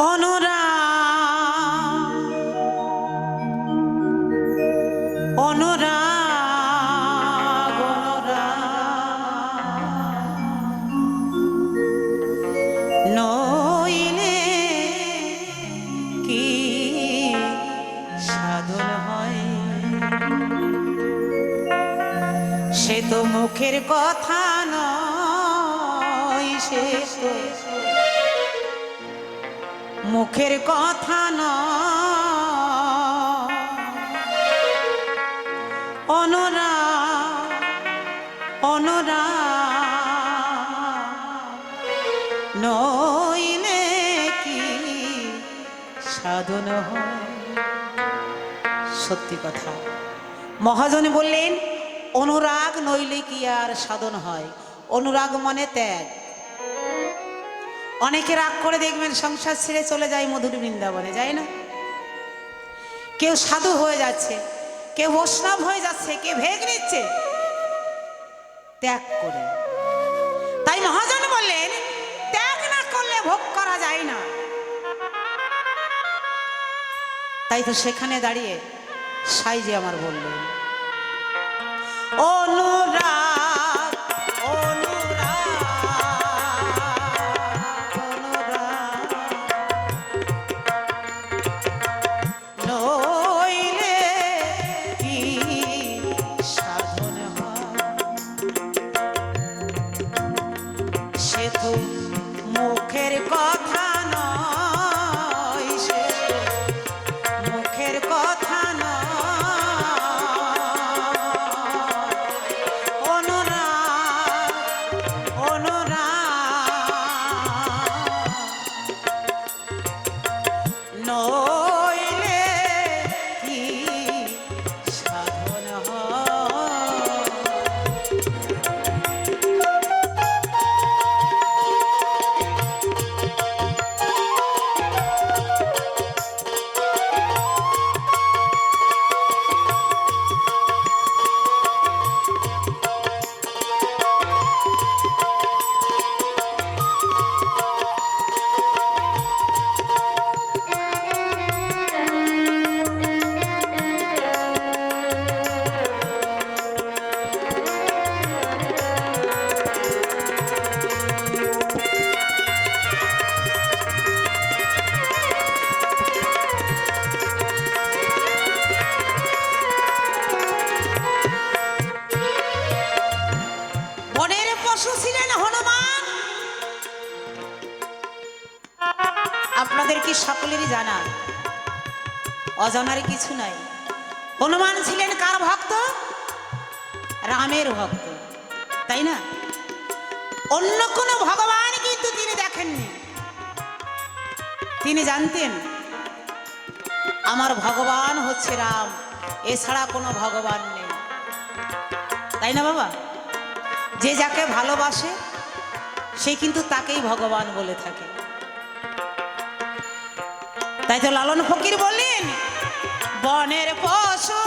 অনুরাগ সাধন সত্যি কথা। মহাজনে বললেন, অনুরাগ নইলে কি আর সাধন হয়? অনুরাগ মানে ত্যাগ। অনেকে রাগ করে দেখবেন সংসার ছেড়ে চলে যায় মধুর বৃন্দাবনে, যায় না? কেউ সাধু হয়ে যাচ্ছে, কেউ বৈষ্ণব হয়ে যাচ্ছে কে ভেগ নিচ্ছে। ত্যাগ করে। তাই তো সেখানে দাঁড়িয়ে সাইজে আমার বললেন। অনুরাগ তিনি জানতেন, আমার ভগবান হচ্ছে রাম, এছাড়া কোনো ভগবান নেই। তাই না বাবা? যে যাকে ভালোবাসে, সে কিন্তু তাকেই ভগবান বলে থাকে। তাই তো লালন ফকির বললেন, বনের পশু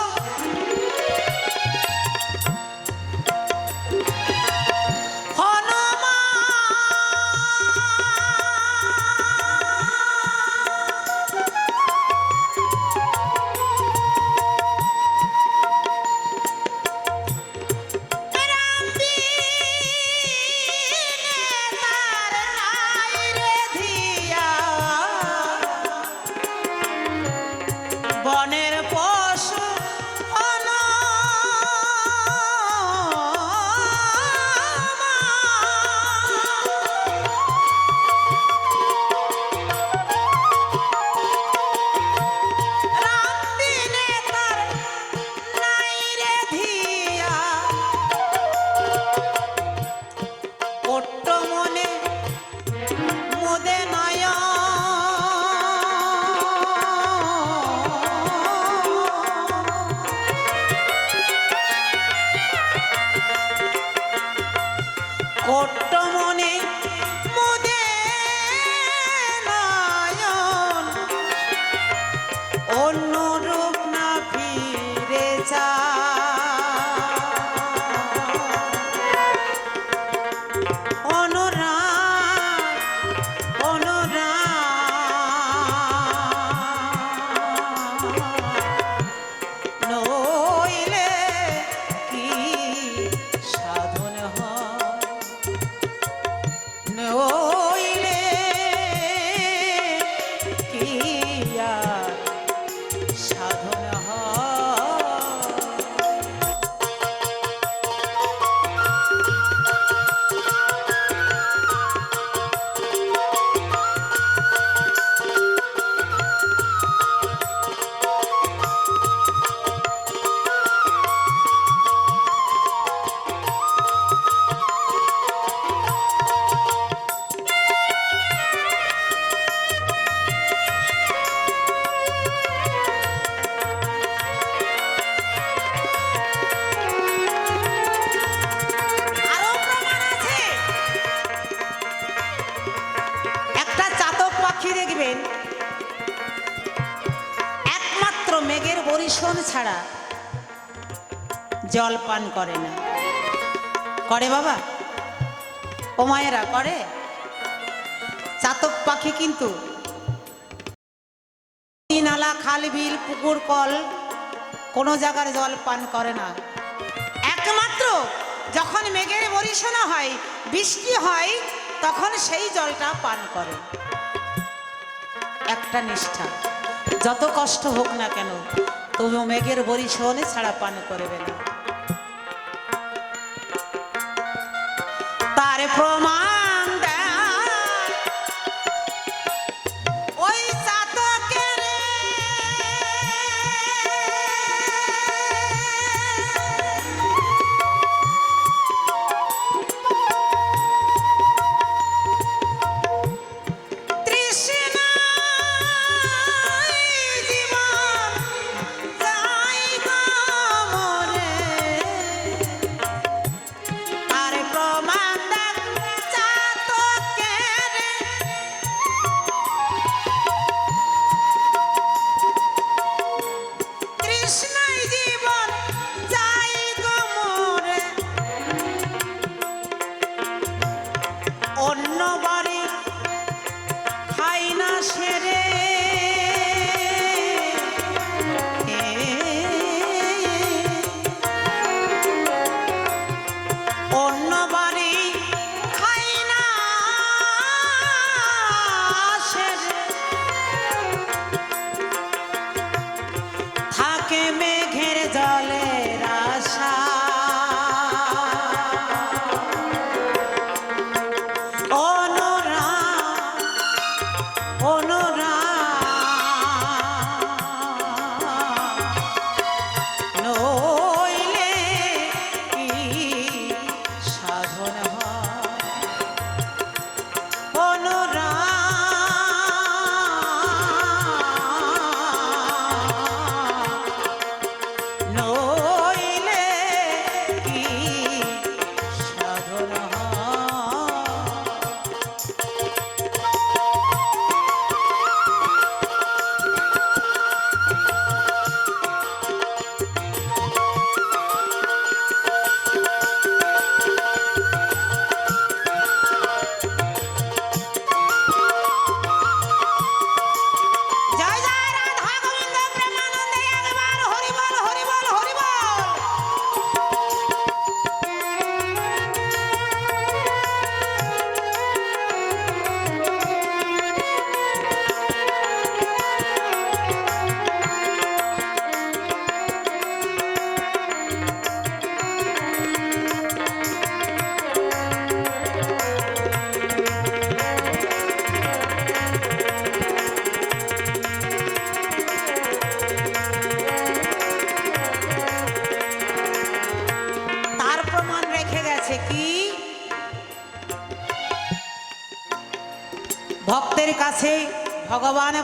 জল পান করে না। করে বাবা? ও মায়েরা, করে? চাতক পাখি কিন্তু। নালা খাল বিল পুকুর, কল, কোনো জায়গার জল পান করে না। একমাত্র যখন মেঘের বরিশনা হয়, বৃষ্টি হয়, তখন সেই জলটা পান করে। একটা নিষ্ঠা। যত কষ্ট হোক না কেন, তবু মেঘের বরিশনে ছাড়া পান করবে না। তার প্রমাণ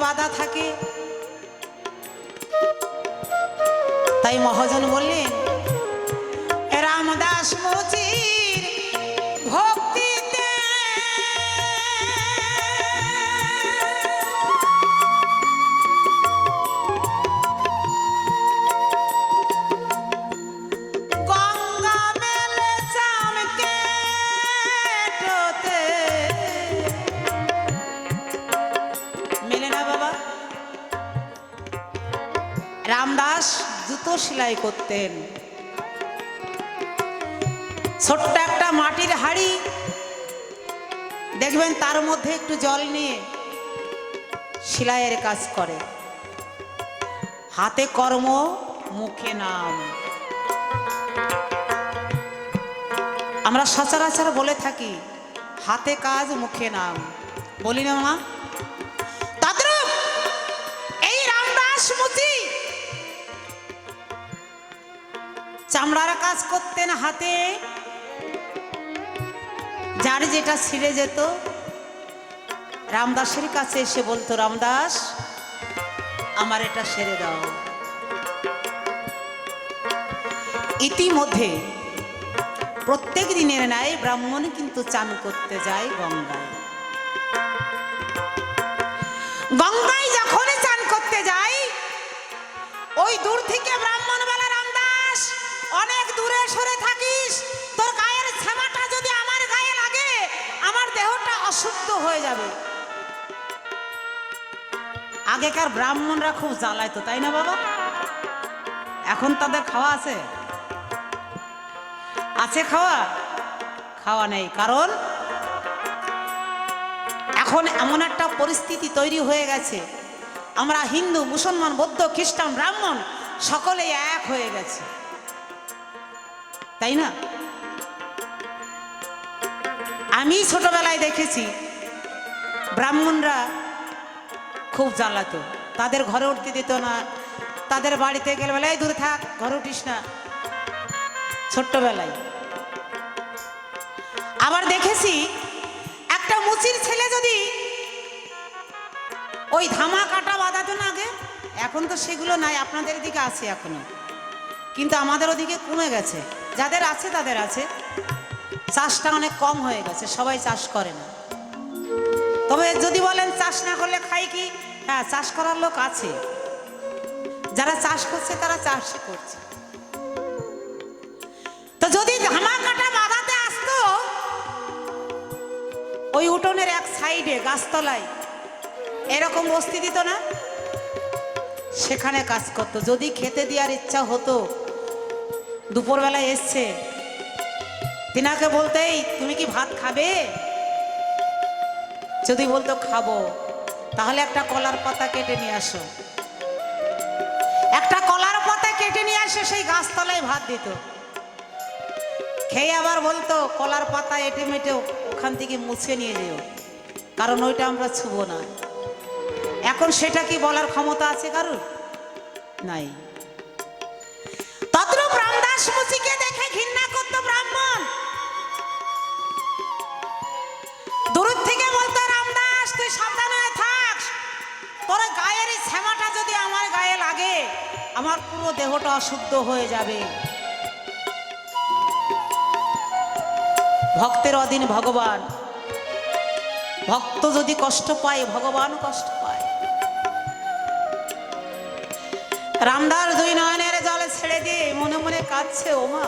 বাধা থাকে। সেলাই করতেন। ছোট্ট একটা মাটির হাড়ি। দেখবেন তার মধ্যে একটু জল নিয়ে সেলাইয়ের কাজ করে। হাতে কর্ম, মুখে নাম। আমরা সচরাচর বলে থাকি, হাতে কাজ, মুখে নাম। বলি না মা? চামড়ার কাজ করতেন হাতে। যার যেটা ছিঁড়ে যেত, রামদাসের কাছে এসে বলতো, রামদাস, আমার এটা সেরে দাও। ইতিমধ্যে প্রত্যেক দিনের ন্যায় ব্রাহ্মণ কিন্তু চান করতে যায় গঙ্গায়। গঙ্গায় যখন চান করতে যায়, ওই দূর থেকে ব্রাহ্মণ দূরে সরে থাকিস, তোর গায়ের ছামাটা যদি আমার গায়ে লাগে, আমার দেহটা অশুদ্ধ হয়ে যাবে। আগেকার ব্রাহ্মণরা খুব জ্বালাইতো, তাই না বাবা? এখন তাদের খাওয়া আছে? আছে খাওয়া? খাওয়া নেই, কারণ এখন এমন একটা পরিস্থিতি তৈরি হয়ে গেছে। আমরা হিন্দু, মুসলমান, বৌদ্ধ, খ্রিস্টান, ব্রাহ্মণ সকলেই এক হয়ে গেছে। তাই না? আমি ছোটবেলায় দেখেছি, ব্রাহ্মণরা খুব জ্বালাতো। তাদের ঘরে উঠতে দিত না, তাদের বাড়িতে গেলে বেলায় দূরে থাক, ঘরে উঠিস না। ছোট্টবেলায়। আবার দেখেছি, একটা মুচির ছেলে যদি ওই ধামা কাটা বাঁধাতো না আগে, এখন তো সেগুলো নাই, আপনাদের দিকে আছে এখনও। কিন্তু আমাদের ওদিকে কমে গেছে। যাদের আছে, তাদের আছে। চাষটা অনেক কম হয়ে গেছে, সবাই চাষ করে না। তবে যদি বলেন চাষ না করলে খাই কি? হ্যাঁ চাষ করার লোক আছে। যারা চাষ করছে, তারা চাষ করছে। তো যদি ধামা কাটা বাঁধাতে আসতো, ওই উঠোনের এক সাইডে, গাছতলায়, এরকম বস্তি দিত না? সেখানে কাজ করতো। যদি খেতে দেওয়ার ইচ্ছা হতো দুপুরবেলায় এসছে। তিনাকে বলতেই, তুমি কি ভাত খাবে? যদি বলতো, খাব। তাহলে একটা কলার পাতা কেটে নিয়ে আসো। একটা কলার পাতা কেটে নিয়ে আসে, সেই গাছতলায় ভাত দিত। খেয়ে আবার বলতো, কলার পাতা এটে মেটে ওখান থেকে মুছে নিয়ে যেও, কারণ ওইটা আমরা ছুবো না। এখন সেটা কি বলার ক্ষমতা আছে কারুর? নাই। মুচিকে দেখে ঘৃণা করতো ব্রাহ্মণ। দূর থেকে বলতো, রামদাস, তুই সাবধান থাক। তোর গায়ের শ্যামাটা যদি আমার গায়ে লাগে, আমার পুরো দেহটা অশুদ্ধ হয়ে যাবে। ভক্তের অধীন ভগবান। ভক্ত যদি কষ্ট পায়, ভগবান কষ্ট পায়। রামদাস দুই নয়নের কাঁদছে ওমা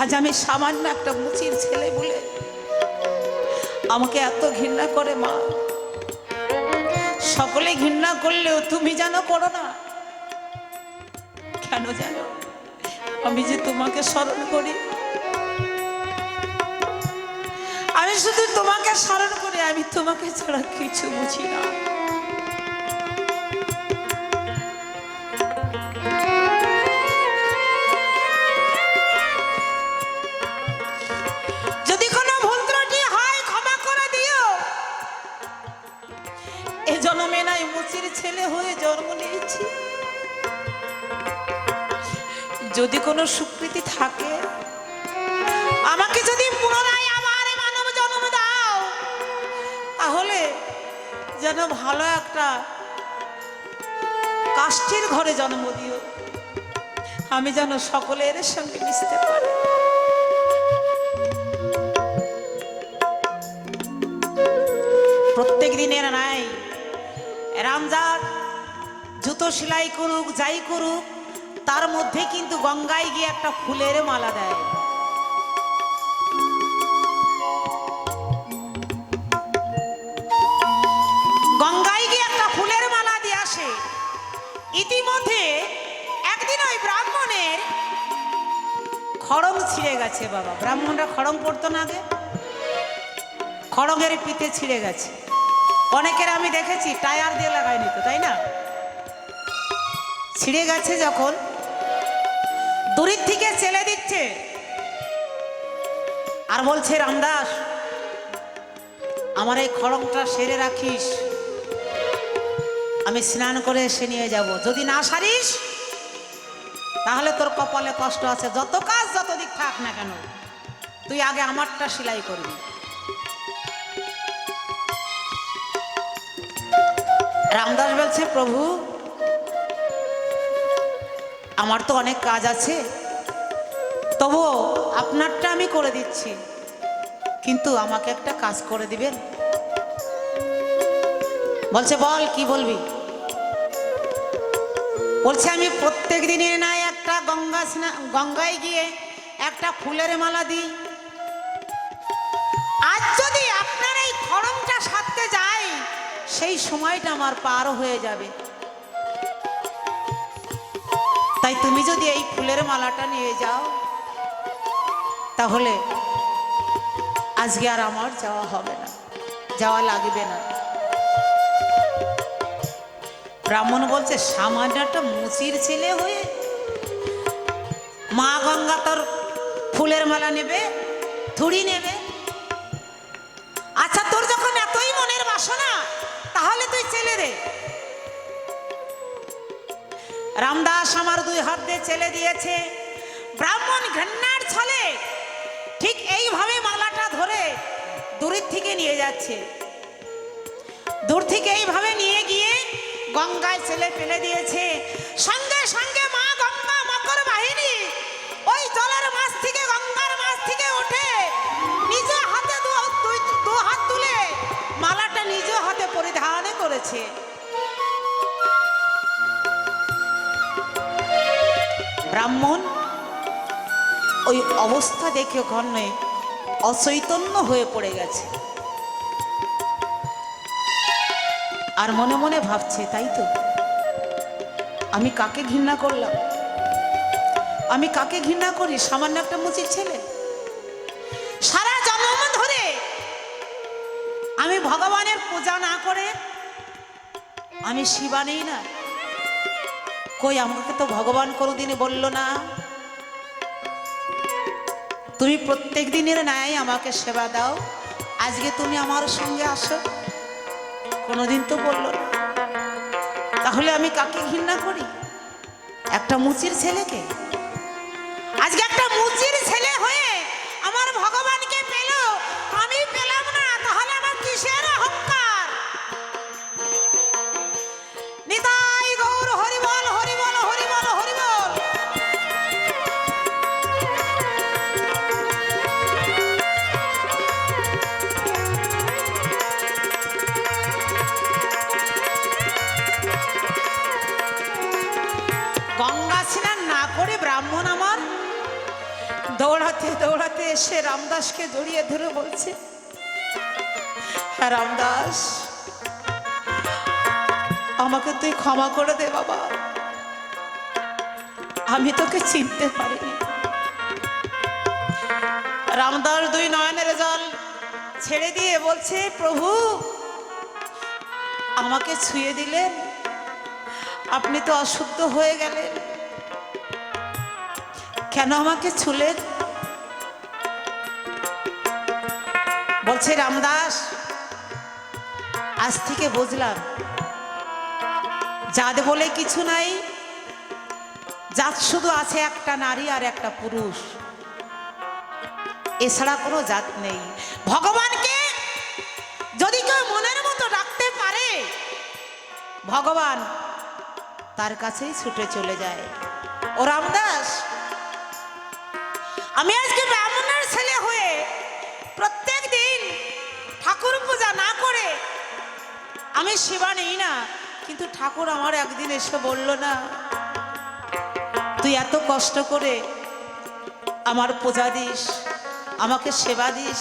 আজ আমি সামান্য একটা মুচির ছেলে বলে আমাকে এত ঘৃণা করে মা। সকলে ঘৃণা করলেও তুমি জানো করো না। কেন জানো আমি যে তোমাকে স্মরণ করি। আমি শুধু তোমাকে স্মরণ করি, আমি তোমাকে ছাড়া কিছু বুঝি না। ভালো একটা কাষ্ঠের ঘরে জন্ম দিও। আমি যেন সকলের সঙ্গে মিশতে পারি। প্রত্যেক দিনের নাই রামজাদ জুতো সেলাই করুক, যাই করুক, তার মধ্যে কিন্তু গঙ্গায় গিয়ে একটা ফুলের মালা দেয়। ইতিমধ্যে একদিন ওই ব্রাহ্মণের খড়ং ছিঁড়ে গেছে বাবা। ব্রাহ্মণরা খড়ং পড়তো না আগে? খড়গের পিতে ছিঁড়ে গেছে। অনেকের আমি দেখেছি, টায়ার দিয়ে লাগাই নিত, তাই না? ছিঁড়ে গেছে যখন দূরের থেকে চেলে দিচ্ছে। আর বলছে, রামদাস, আমার এই খড়ংটা সেরে রাখিস। আমি স্নান করে এসে নিয়ে যাব। যদি না সারিস, তাহলে তোর কপালে কষ্ট আছে। যত কাজ, যত দিক থাক না কেন, তুই আগে আমারটা সেলাই করবি। রামদাস বলছে, প্রভু, আমার তো অনেক কাজ আছে। তবুও আপনারটা আমি করে দিচ্ছি। কিন্তু আমাকে একটা কাজ করে দিবেন? বলছে, বল, কি বলবি? বলছে, আমি প্রত্যেক দিনের নাই একটা গঙ্গা স্না- গঙ্গায় গিয়ে একটা ফুলের মালা দিই। আজ যদি আপনার এই খরমটা সারতে যাই, সেই সময়টা আমার পার হয়ে যাবে। তাই তুমি যদি এই ফুলের মালাটা নিয়ে যাও, তাহলে আজকে আর আমার যাওয়া হবে না, যাওয়া লাগবে না। ব্রাহ্মণ বলছে সামান্য মুচির ছেলে হয়ে মা গঙ্গা তোর ফুলের মালা নেবে থুড়ি নেবে। আচ্ছা তোর যখন এতই মনের বাসনা, তাহলে তুই চেলে দে। রামদাস আমার দুই হাত দিয়ে চেলে দিয়েছে। ব্রাহ্মণ ঘেন্নার ছলে ঠিক এইভাবে মালাটা ধরে দূরের থেকে নিয়ে যাচ্ছে। দূর থেকে এইভাবে নিয়ে গিয়ে গঙ্গায় ছেলে ফেলে দিয়েছে। সঙ্গে সঙ্গে মা গঙ্গা মকর বাহিনী ওই জলের মাছ থেকে, গঙ্গার মাছ থেকে ওঠে। নিজ হাতে দু হাত তুলে মালাটা নিজ হাতে পরিধান করেছে। ব্রাহ্মণ, ওই অবস্থা দেখে ওখানে অচৈতন্য হয়ে পড়ে গেছে। আর মনে মনে ভাবছে, তাই তো? আমি কাকে ঘৃণা করলাম? আমি কাকে ঘৃণা করি? সামান্য একটা মুচির ছেলে? সারা জন্ম ধরে আমি ভগবানের পূজা না করে আমি শিবা নেই না। কই, আমাকে তো ভগবান কোনোদিনই বলল না। তুমি প্রত্যেক দিনের ন্যায় আমাকে সেবা দাও। আজকে তুমি আমার সঙ্গে আসো। কোনোদিন তো বলল না। তাহলে আমি কাকে ঘৃণা করি? একটা মুচির ছেলেকে? আজকে একটা মুচির রামদাসকে জড়িয়ে ধরে বলছে হ্যাঁ রামদাস, আমাকে তুই ক্ষমা করে দে বাবা। আমি তোকে চিনতে পারিনি। রামদাস দুই নয়নের জল ছেড়ে দিয়ে বলছে, প্রভু, আমাকে ছুঁয়ে দিলেন। আপনি তো অশুদ্ধ হয়ে গেলেন। কেন আমাকে ছুলেন? বলছে, রামদাস, আজ থেকে বুঝলাম জাত বলে কিছু নাই জাত শুধু আছে একটা নারী আর একটা পুরুষ, এছাড়া কোনো জাত নেই। ভগবানকে যদি কেউ মনের মতো ডাকতে পারে, ভগবান তার কাছেই ছুটে চলে যায়। ও রামদাস, আমি আজকে আমি সেবা নেই না, কিন্তু ঠাকুর আমার একদিন এসে বলল না, তুই এত কষ্ট করে আমার পূজা দিস, আমাকে সেবা দিস,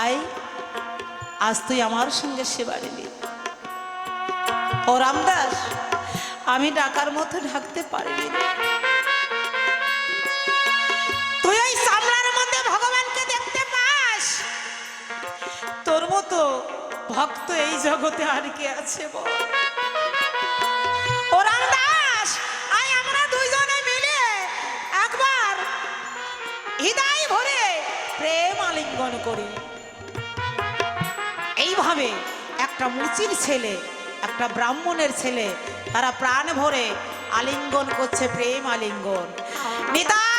আয়, আজ তুই আমার সঙ্গে সেবা নিবি। ও রামদাস, আমি ডাকার মতো ঢাকতে পারিনি। ভক্ত এই জগতে আর কে আছে বল? ও রামদাস আয় আমরা দুইজনে মিলে একবার হৃদয় ভরে প্রেম আলিঙ্গন করি। এইভাবে একটা মুচির ছেলে একটা ব্রাহ্মণের ছেলে তারা প্রাণ ভরে আলিঙ্গন করছে প্রেম আলিঙ্গন। নিতাই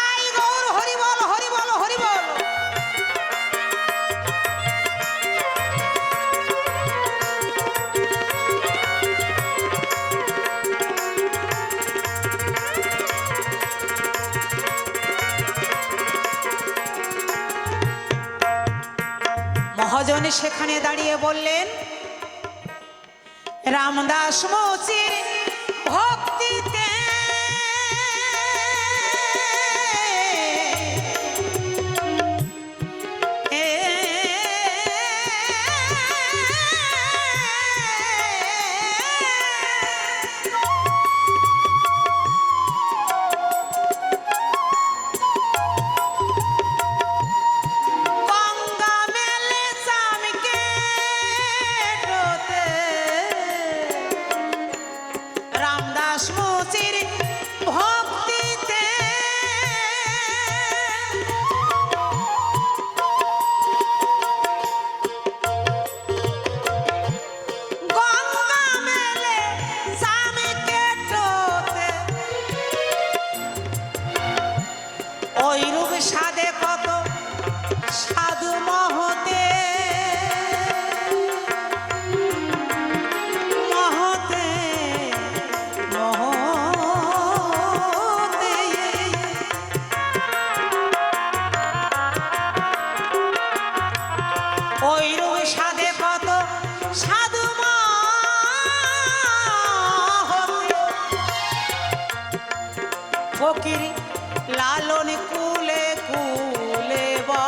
রামদাস মৌচির наш муж. ফকির লালন কুলে কুলে বা